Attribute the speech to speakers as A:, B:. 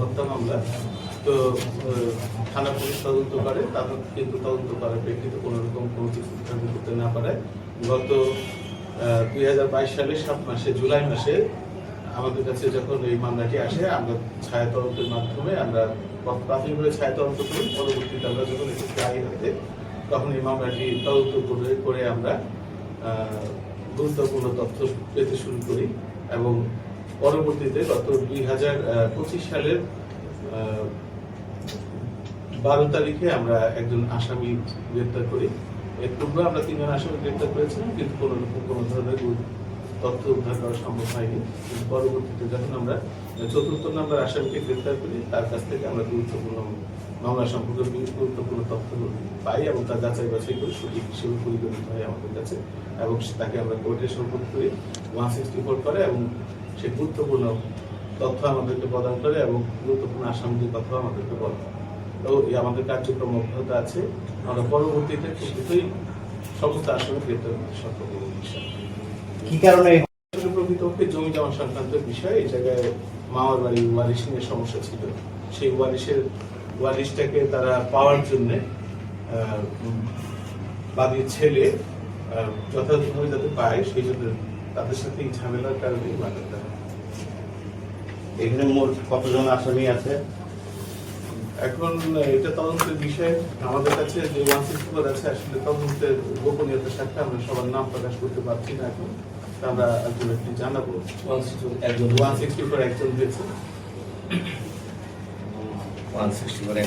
A: হত্যা মামলা তো থানা পুলিশ তদন্ত করে তাদের কিন্তু তদন্ত করার প্রেক্ষিতে কোনো রকম কোনো কিছু করতে না পারে গত দুই সাত মাসে, জুলাই মাসে আমাদের কাছে যখন এই মামলাটি আসে, আমরা ছায়া তদন্তের মাধ্যমে আমরা প্রাথমিকভাবে ছায়া তদন্ত করি। পরবর্তীতে আমরা যখন এটি দায়ী হাতে তখন এই মামলাটি তদন্ত করে করে আমরা গুরুত্বপূর্ণ তথ্য পেতে শুরু করি এবং পরবর্তীতে গত দুই হাজার পঁচিশ সালের বারো তারিখে আমরা একজন আসামি গ্রেপ্তার করি। এর পূর্বে আমরা তিনজন আসামি গ্রেপ্তার করেছিলাম, কিন্তু কোনো রকম কোনো ধরনের তথ্য উদ্ধার করা সম্ভব হয়নি। কিন্তু পরবর্তীতে যখন আমরা চতুর্থ নম্বর আসামিকে গ্রেপ্তার করি, তার কাছ থেকে আমরা গুরুত্বপূর্ণ মামলা সম্পর্কে গুরুত্বপূর্ণ তথ্য পাই এবং তার যাচাই বাছাই করে, সঠিক হিসেবে পরিগণিত হয় আমাদের কাছে এবং তাকে আমরা কোর্টে সম্পর্ক করি, ওয়ান সিক্সটি ফোর করে এবং সে গুরুত্বপূর্ণ তথ্য আমাদেরকে প্রদান করে এবং গুরুত্বপূর্ণ আসামিদের তথ্য আমাদেরকে বলে। তো এই আমাদের কার্যক্রম অব্যাহত আছে। আমরা পরবর্তীতে সমস্ত আসামি গ্রেপ্তার করতে সক্ষম।
B: কি কারণে
A: প্রকৃতপক্ষে জমি জমা সংক্রান্ত বিষয় এই জায়গায় মামার বাড়ি ওয়ারিশ নিয়ে সমস্যা ছিল। সেই ওয়ারিশের ওয়ারিশটাকে তারা পাওয়ার জন্য বাদীর ছেলে আহ, যথাযথভাবে যাতে পায় সেই জন্য তাদের সাথে এই ঝামেলার কারণে এই মামলাটা
B: এখানে মোট কতজন আসামি আছে?
A: এখন এটা তদন্তের বিষয়। আমাদের কাছে যে ওয়ান সিক্সটি ফোর আছে আসলে তদন্তের গোপনীয়তার সাথে আমরা সবার নাম প্রকাশ করতে পারছি না এখন। আমরা একজন একটু জানাব। একজন ওয়ান সিক্সটি ফোর একজন দিয়েছে।
C: ওয়ান সিক্সটি করে